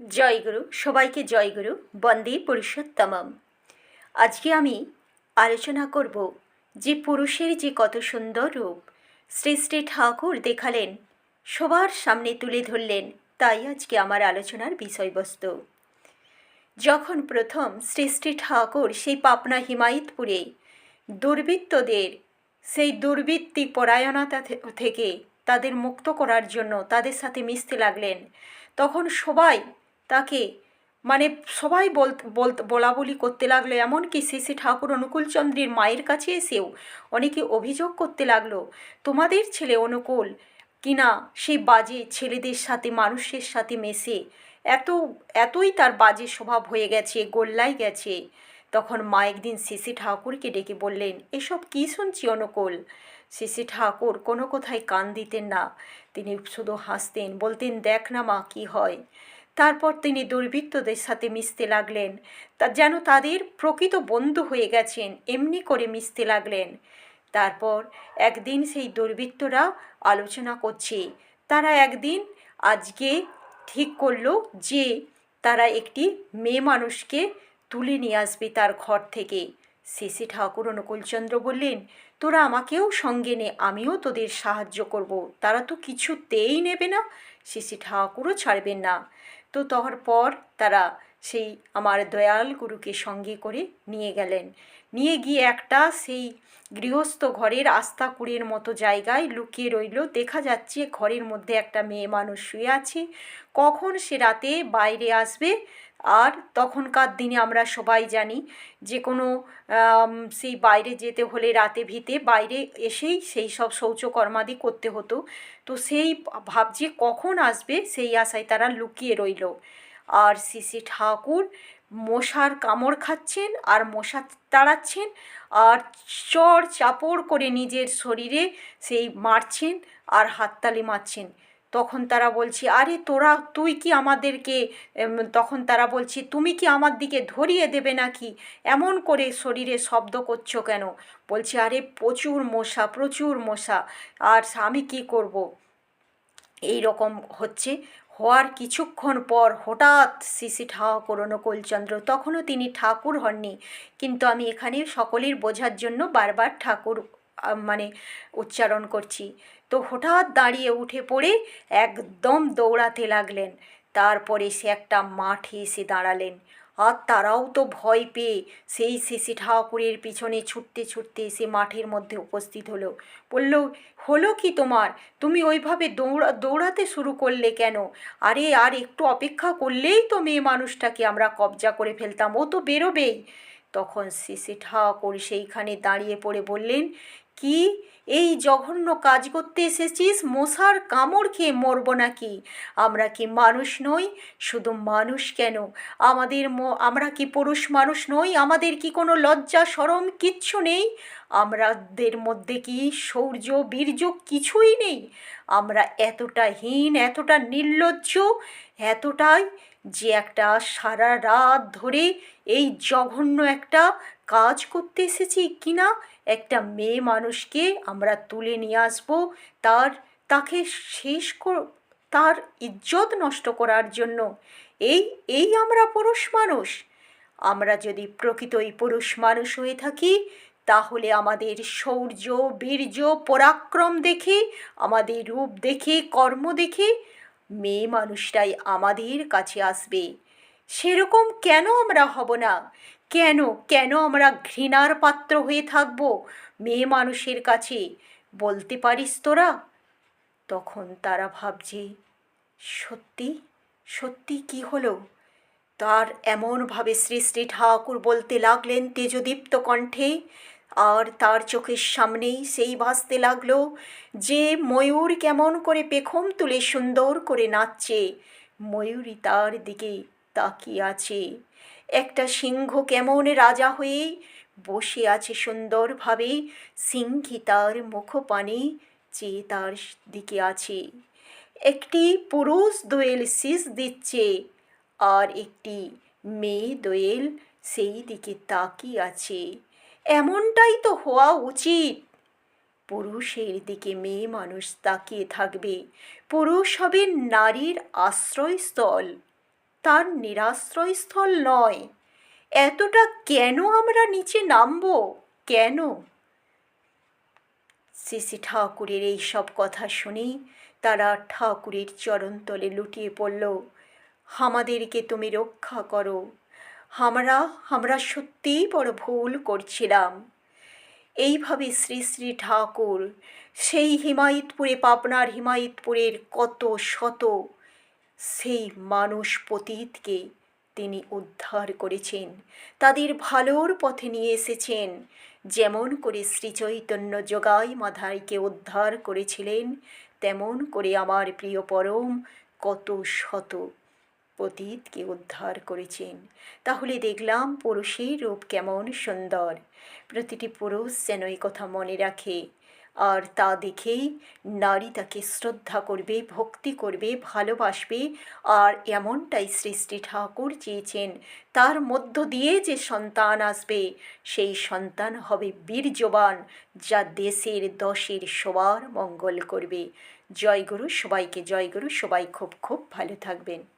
জয়গুরু সবাইকে জয়গুরু বন্দে পুরুষোত্তমম। আজকে আমি আলোচনা করব যে পুরুষের যে কত সুন্দর রূপ শ্রী শ্রী ঠাকুর দেখালেন, সবার সামনে তুলে ধরলেন, তাই আজকে আমার আলোচনার বিষয়বস্তু। যখন প্রথম শ্রী শ্রী ঠাকুর সেই পাবনা হিমায়তপুরে দুর্বৃত্তদের, সেই দুর্বৃত্তি পরায়ণতা থেকে তাদের মুক্ত করার জন্য তাদের সাথে মিশতে লাগলেন, তখন সবাই তাকে। মানে সবাই বল, বলা বলি করতে লাগল, এমনকি শ্রী শ্রী ঠাকুর অনুকূলচন্দ্রের মায়ের কাছে এসেও অনেকে অভিযোগ করতে লাগল, তোমাদের ছেলে অনুকূল কিনা সেই বাজে ছেলেদের সাথে, মানুষের সাথে মেশে? এত, এতই তার বাজে স্বভাব হয়ে গেছে গোল্লাই গেছে। তখন মা একদিন শিশি ঠাকুরকে ডেকে বললেন, এসব কী শুনছি অনুকূল? শিশি ঠাকুর কোনো কোথায় কান দিতেন না, তিনি শুধু হাসতেন, বলতেন, দেখ না মা, কী হয়? তারপর তিনি দুর্বৃত্তদের সাথে মিশতে লাগলেন। তা যেন তাদের প্রকৃত বন্ধু হয়ে গেছেন, এমনি করে মিশতে লাগলেন। তারপর একদিন সেই দুর্বৃত্তরা আলোচনা করছে। তারা একদিন আজকে ঠিক করল যে, তারা একটি মেয়ে মানুষকে তুলে নিয়ে আসবে তার ঘর থেকে। শিশি ঠাকুর অনুকূলচন্দ্র বললেন, তোরা আমাকেও সঙ্গে নে, আমিও তোদের সাহায্য করব। তারা তো কিছুতেই নেবে না। শিশি ঠাকুরও ছাড়বেন না। তো তারপর তারা সেই আমার দয়াল গুরুকে সঙ্গে করে নিয়ে গেলেন। নিয়ে গিয়ে একটা সেই গৃহস্থ ঘরের আস্থা কুড়ের মতো জায়গায় লুকিয়ে রইল। দেখা যাচ্ছে ঘরের মধ্যে একটা মেয়ে মানুষ শুয়ে আছে। কখন সে রাতে বাইরে আসবে? আর তখনকার দিনে আমরা সবাই জানি যে কোনো সেই বাইরে যেতে হলে রাতে ভিতে বাইরে এসেই সেই সব শৌচকর্মাদি করতে হতো। তো সেই ভাবছে কখন আসবে সেই আশায় তারা লুকিয়ে রইল। আর শ্রী ঠাকুর মশার কামড় খাচ্ছেন আর মশা তাড়াচ্ছেন আর চড় চাপড় করে নিজের শরীরে সেই মারছেন আর হাততালি মারছেন। তখন তারা বলছে, আরে তোরা, তুই কি আমাদেরকে তখন তারা বলছে, তুমি কি আমার দিকে ধরিয়ে দেবে নাকি? এমন করে শরীরে শব্দ করছ কেন? বলছে, আরে প্রচুর মশা প্রচুর মশা, আর আমি কি করব? এই রকম হচ্ছে হওয়ার কিছুক্ষণ পর হঠাৎ শিশি ঠাকুর নকুলচন্দ্র তখনও তিনি ঠাকুর হননি। কিন্তু আমি এখানে সকলের বোঝার জন্য বারবার ঠাকুর মানে উচ্চারণ করছি। তো হঠাৎ দাঁড়িয়ে উঠে পড়ে একদম দৌড়াতে লাগলেন। তারপরে সে একটা মাঠে এসে দাঁড়ালেন। আর তারাও তো ভয় পেয়ে সেই শিশি ঠাকুরের পিছনে ছুটতে ছুটতে সে মাঠের মধ্যে উপস্থিত হলো। বলল, হলো কি তোমার? তুমি ওইভাবে দৌড়া, দৌড়াতে শুরু করলে কেন? আরে, আর একটু অপেক্ষা করলেই তো মেয়ে মানুষটাকে আমরা কবজা করে ফেলতাম, ও তো বেরোবেই। তখন শিশি ঠাকুর সেইখানে দাঁড়িয়ে পড়ে বললেন কি? এই জঘন্য কাজ করতে এসেছিস? মশার কামড় খেয়ে মরবো নাকি? আমরা কি মানুষ নই? শুধু মানুষ কেন? আমাদের আমরা কি পুরুষ মানুষ নই? আমাদের কি কোনো লজ্জা সরম কিচ্ছু নেই? আমাদের মধ্যে কি শৌর্য বীর্য কিছুই নেই? আমরা এতটা হীন, এতটা নির্লজ্জ, এতটাই যে একটা সারা রাত ধরে এই জঘন্য একটা কাজ করতে এসেছি কিনা একটা মেয়ে মানুষকে আমরা তুলে নিয়ে আসব, তার, তাকে শেষ তার ইজ্জত নষ্ট করার জন্য। এই এই আমরা পুরুষ মানুষ। আমরা যদি প্রকৃতই পুরুষ মানুষ হয়ে থাকি, তাহলে আমাদের শৌর্য বীর্য, পরাক্রম দেখে, আমাদের রূপ দেখে, কর্ম দেখে মেয়ে মানুষটাই আমাদের কাছে আসবে। সেরকম কেন আমরা হব না? কেন কেন আমরা ঘৃণার পাত্র হয়ে থাকব মেয়ে মানুষের কাছে? বলতে পারিস তোরা? তখন তারা ভাবছে, সত্যি? সত্যি কি হলো? তার এমনভাবে শ্রী শ্রী ঠাকুর বলতে লাগলেন তেজদীপ্ত কণ্ঠে, আর তার চোখের সামনেই সেই ভাসতে লাগল যে ময়ূর কেমন করে পেখম তুলে সুন্দর করে নাচছে। ময়ূরী তার দিকে তাকিয়ে আছে। একটা সিংহ কেমন রাজা হয়ে বসে আছে সুন্দরভাবে, সিংহী তার মুখপানে চেয়ে তার দিকে আছে। একটি পুরুষ দোয়েল শীষ দিচ্ছে আর একটি মেয়ে দোয়েল সেই দিকে তাকিয়ে আছে। এমনটাই তো হওয়া উচিত। পুরুষের দিকে মেয়ে মানুষ তাকিয়ে থাকবে। পুরুষ হবে নারীর আশ্রয়স্থল। তার নিরাশ্রয়স্থল নয়। এতটা কেন আমরা নিচে নামবো? কেন? শ্রী ঠাকুরের এই সব কথা শুনেই তারা ঠাকুরের চরণতলে লুটিয়ে পড়ল। আমাদেরকে তুমি রক্ষা করো। আমরা আমরা সত্যিই বড় ভুল করছিলাম। এইভাবে শ্রী শ্রী ঠাকুর, সেই হিমায়তপুরে, পাবনার হিমায়তপুরের কত শত সেই মানুষ পতীতকে তিনি উদ্ধার করেছেন। তাদের ভালোর পথে নিয়ে এসেছেন। যেমন করে শ্রীচৈতন্য যোগাই মাধাইকে উদ্ধার করেছিলেন, তেমন করে আমার প্রিয় পরম কত শত পতীতকে উদ্ধার করেছেন। তাহলে দেখলাম পুরুষের রূপ কেমন সুন্দর। প্রতিটি পুরুষ যেন এই কথা মনে রাখে। আর তা দেখেই নারী তাকে শ্রদ্ধা করবে, ভক্তি করবে, ভালোবাসবে আর এমনটাই শ্রী ঠাকুর চেয়েছেন। তার মধ্য দিয়ে যে সন্তান আসবে, সেই সন্তান হবে বীর্যবান যা দেশের দশের সবার মঙ্গল করবে। জয়গুরু সবাইকে, জয়গুরু সবাই খুব খুব ভালো থাকবেন।